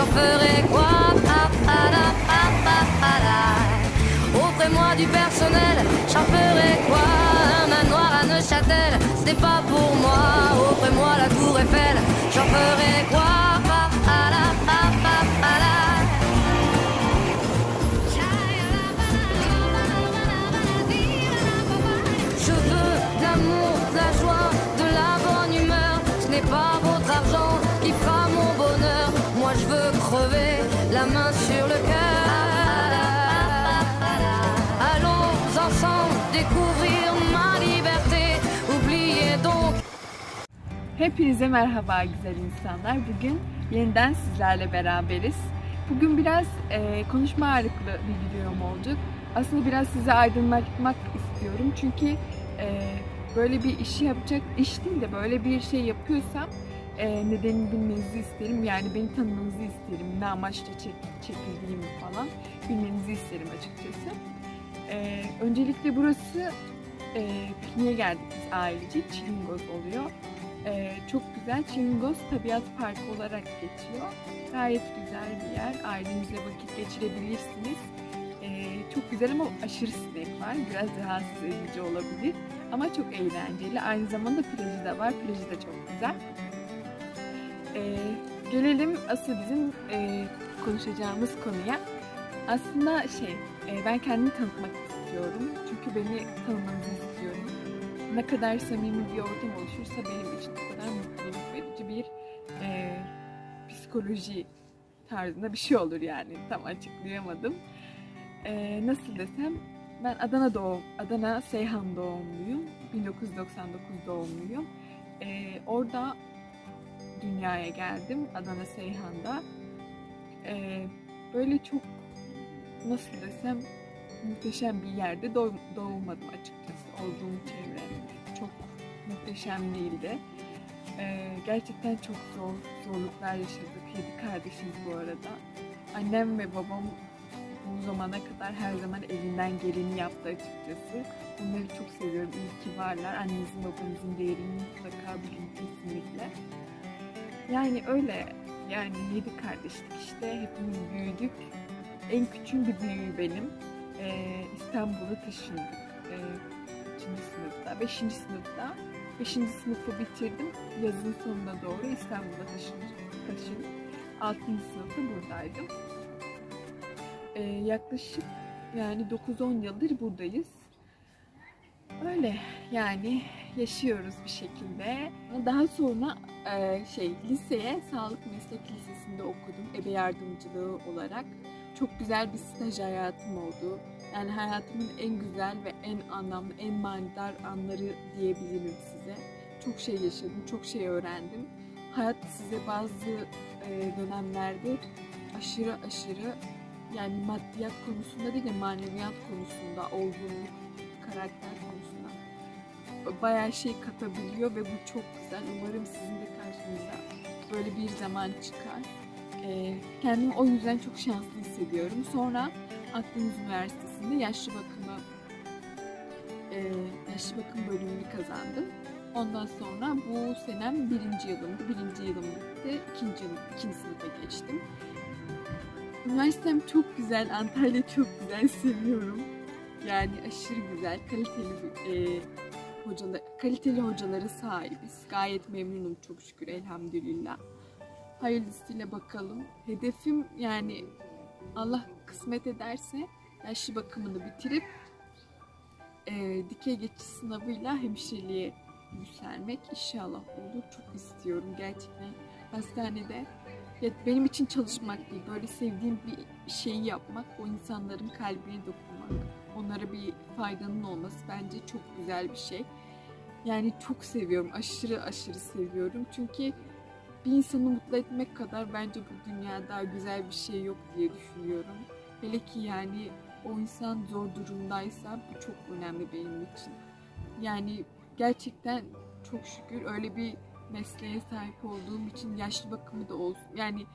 j'en ferai quoi. Offrez-moi du personnel, j'en ferai quoi Un manoir à Neuchâtel, ce n'est pas pour moi. Offrez-moi la tour Eiffel, j'en ferai quoi Hepinize merhaba güzel insanlar. Bugün yeniden sizlerle beraberiz. Bugün biraz e, konuşma ağırlıklı bir videom olacak. Aslında biraz size aydınlatmak istiyorum. Çünkü e, böyle bir işi yapacak, iş değil de böyle bir şey yapıyorsam e, nedenini bilmenizi isterim. Yani beni tanımanızı isterim. Ne amaçla çek, çekildiğimi falan bilmenizi isterim açıkçası. E, öncelikle burası e, pikniğe geldik biz ailecek. Çilingoz oluyor. Ee, çok güzel. Çingos Tabiat Parkı olarak geçiyor. Gayet güzel bir yer. Ailenizle vakit geçirebilirsiniz. Ee, çok güzel ama aşırı sinek var. Biraz rahatsız edici olabilir. Ama çok eğlenceli. Aynı zamanda plajı da var. Plajı da çok güzel. Ee, gelelim asıl bizim e, konuşacağımız konuya. Aslında şey, e, ben kendimi tanıtmak istiyorum. Çünkü beni tanımanızı istiyorum ne kadar samimi bir ortam oluşursa benim için o kadar mutluluk verici bir e, psikoloji tarzında bir şey olur yani tam açıklayamadım. E, nasıl desem ben Adana doğum, Adana Seyhan doğumluyum. 1999 doğumluyum. E, orada dünyaya geldim Adana Seyhan'da. E, böyle çok nasıl desem muhteşem bir yerde doğ- doğmadım açıkçası. Olduğum çevre çok muhteşem değildi. Ee, gerçekten çok zor zorluklar yaşadık. Yedi kardeşiz bu arada. Annem ve babam bu zamana kadar her zaman elinden geleni yaptı açıkçası. Onları çok seviyorum. İyi ki varlar. Annenizin babanızın değerini mutlaka bilin kesinlikle. Yani öyle yani yedi kardeşlik işte hepimiz büyüdük. En küçüğüm bir büyüğü benim e, İstanbul'a taşındık. E, kaçıncı sınıfta? Beşinci sınıfta. Beşinci sınıfı bitirdim. Yazın sonuna doğru İstanbul'a taşındım. taşındım. Altıncı sınıfta buradaydım. E, yaklaşık yani 9-10 yıldır buradayız. Öyle yani yaşıyoruz bir şekilde. Daha sonra e, şey liseye Sağlık Meslek Lisesi'nde okudum ebe yardımcılığı olarak çok güzel bir staj hayatım oldu. Yani hayatımın en güzel ve en anlamlı, en manidar anları diyebilirim size. Çok şey yaşadım, çok şey öğrendim. Hayat size bazı e, dönemlerde aşırı aşırı yani maddiyat konusunda değil de maneviyat konusunda, olgunluk, karakter konusunda bayağı şey katabiliyor ve bu çok güzel. Umarım sizin de karşınıza böyle bir zaman çıkar. Ee, kendimi o yüzden çok şanslı hissediyorum. Sonra Akdeniz Üniversitesi'nde yaşlı bakımı e, yaşlı bakım bölümünü kazandım. Ondan sonra bu senem birinci yılımdı. Birinci yılım bitti. İkinci, yılım, ikinci sınıfa geçtim. Üniversitem çok güzel. Antalya çok güzel. Seviyorum. Yani aşırı güzel. Kaliteli e, hocalar, kaliteli hocalara sahibiz. Gayet memnunum çok şükür elhamdülillah hayırlısıyla bakalım. Hedefim yani Allah kısmet ederse yaşlı bakımını bitirip e, dikey geçiş sınavıyla hemşireliğe yükselmek inşallah olur. Çok istiyorum gerçekten. Hastanede ya benim için çalışmak değil, böyle sevdiğim bir şeyi yapmak, o insanların kalbine dokunmak, onlara bir faydanın olması bence çok güzel bir şey. Yani çok seviyorum, aşırı aşırı seviyorum. Çünkü bir insanı mutlu etmek kadar bence bu dünyada güzel bir şey yok diye düşünüyorum. Hele ki yani o insan zor durumdaysa bu çok önemli benim için. Yani gerçekten çok şükür öyle bir mesleğe sahip olduğum için yaşlı bakımı da olsun. Yani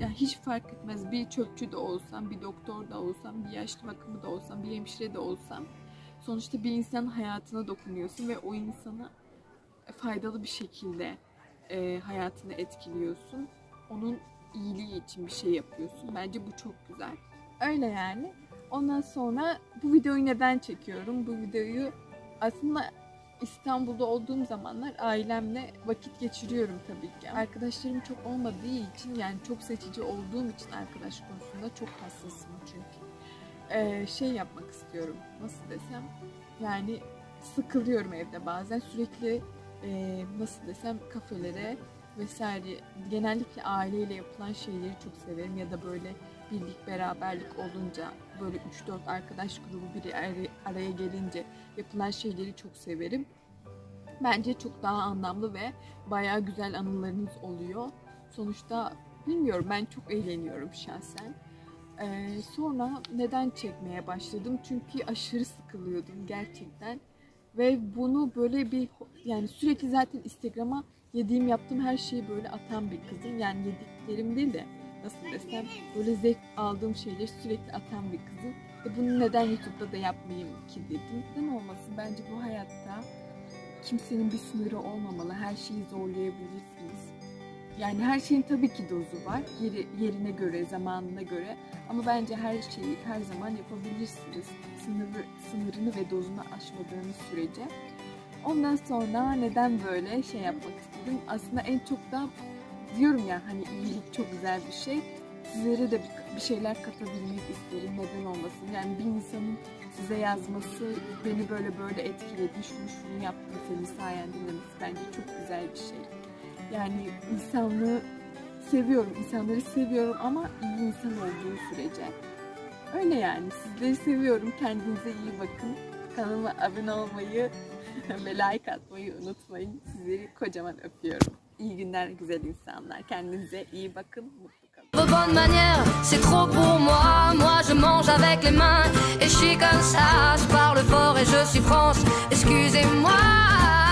ya hiç fark etmez bir çöpçü de olsam, bir doktor da olsam, bir yaşlı bakımı da olsam, bir hemşire de olsam sonuçta bir insanın hayatına dokunuyorsun ve o insana faydalı bir şekilde e, hayatını etkiliyorsun. Onun iyiliği için bir şey yapıyorsun. Bence bu çok güzel. Öyle yani. Ondan sonra bu videoyu neden çekiyorum? Bu videoyu aslında İstanbul'da olduğum zamanlar ailemle vakit geçiriyorum tabii ki. Arkadaşlarım çok olmadığı için yani çok seçici olduğum için arkadaş konusunda çok hassasım çünkü. Ee, şey yapmak istiyorum. Nasıl desem? Yani sıkılıyorum evde bazen. Sürekli e, nasıl desem kafelere vesaire genellikle aileyle yapılan şeyleri çok severim ya da böyle birlik beraberlik olunca böyle 3-4 arkadaş grubu ara- araya gelince yapılan şeyleri çok severim. Bence çok daha anlamlı ve bayağı güzel anılarınız oluyor. Sonuçta bilmiyorum ben çok eğleniyorum şahsen. Ee, sonra neden çekmeye başladım? Çünkü aşırı sıkılıyordum gerçekten. Ve bunu böyle bir yani sürekli zaten Instagram'a yediğim yaptığım her şeyi böyle atan bir kızım. Yani yediklerim değil de nasıl desem böyle zevk aldığım şeyleri sürekli atan bir kızım. Ve bunu neden YouTube'da da yapmayayım ki dedim. Neden olmasın? Bence bu hayatta kimsenin bir sınırı olmamalı. Her şeyi zorlayabilirsiniz. Yani her şeyin tabii ki dozu var. Yeri, yerine göre, zamanına göre. Ama bence her şeyi her zaman yapabilirsiniz. Sınırı, sınırını ve dozunu aşmadığınız sürece. Ondan sonra neden böyle şey yapmak istedim? Aslında en çok da diyorum ya hani iyilik çok güzel bir şey. Sizlere de bir, şeyler katabilmek isterim. Neden olmasın? Yani bir insanın size yazması beni böyle böyle etkiledi. Şunu şunu yaptım senin sayende demesi bence çok güzel bir şey. Yani insanlığı seviyorum, insanları seviyorum ama iyi insan olduğu sürece. Öyle yani. Sizleri seviyorum. Kendinize iyi bakın. Kanalıma abone olmayı ve like atmayı unutmayın. Sizleri kocaman öpüyorum. İyi günler güzel insanlar. Kendinize iyi bakın. Vos bonnes manières, c'est trop pour moi. Moi, je mange avec les mains et je suis comme ça. Je parle fort et je suis France. Excusez-moi.